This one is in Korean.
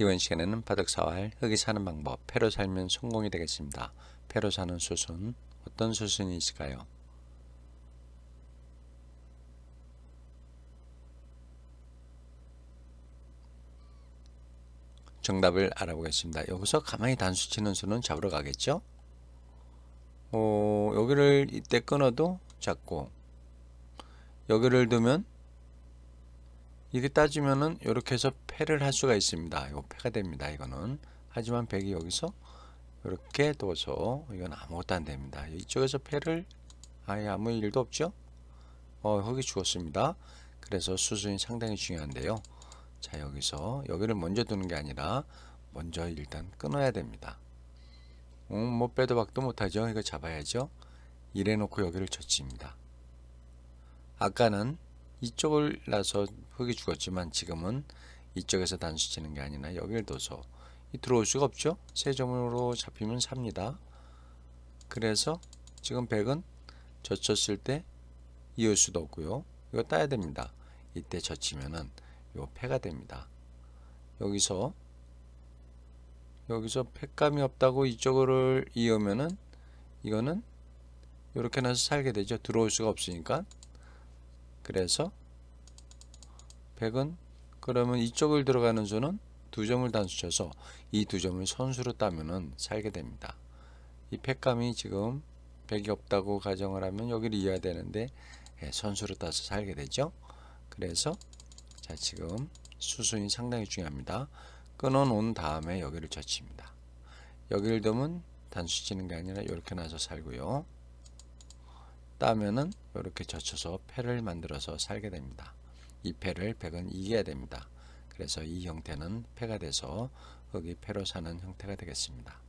이번 시간에는 바둑사와 할 흙이 사는 방법, 패로 살면 성공이 되겠습니다. 패로 사는 수순, 어떤 수순이 있을까요? 정답을 알아보겠습니다. 여기서 가만히 단수 치는 수는 잡으러 가겠죠? 어, 여기를 이때 끊어도 잡고 여기를 두면 이게 따지면은 이렇게 해서 패를 할 수가 있습니다. 이거 패가 됩니다. 이거는 하지만 백이 여기서 이렇게 둬서 이건 아무것도 안 됩니다. 이쪽에서 패를 아예 아무 일도 없죠. 어, 흙이 죽었습니다. 그래서 수순이 상당히 중요한데요. 자 여기서 여기를 먼저 두는 게 아니라 먼저 일단 끊어야 됩니다. 음, 뭐 빼도 박도 못하죠. 이거 잡아야죠. 이래 놓고 여기를 젖힙니다. 아까는 이쪽을 나서 흙이 죽었지만 지금은 이쪽에서 단수 치는 게 아니라 여기를 둬서 이 들어올 수가 없죠. 세 점으로 잡히면 삽니다. 그래서 지금 백은 젖혔을 때 이을 수도 없고요. 이거 따야 됩니다. 이때 젖히면은 요 패가 됩니다. 여기서 여기서 패감이 없다고 이쪽을 이으면은 이거는 이렇게 나서 살게 되죠. 들어올 수가 없으니까. 그래서 백은 그러면 이쪽을 들어가는 수는 두 점을 단수 쳐서 이 두 점을 선수로 따면은 살게 됩니다. 이 패감이 지금 백이 없다고 가정을 하면 여기를 이어야 되는데 예, 선수로 따서 살게 되죠. 그래서 자 지금 수순이 상당히 중요합니다. 끊어 놓은 다음에 여기를 젖힙니다. 여기를 두면 단수 치는 게 아니라 이렇게 나서 살고요. 따면은 이렇게 젖혀서 패를 만들어서 살게 됩니다. 이 패를 백은 이겨야 됩니다. 그래서 이 형태는 패가 돼서 흙이 패로 사는 형태가 되겠습니다.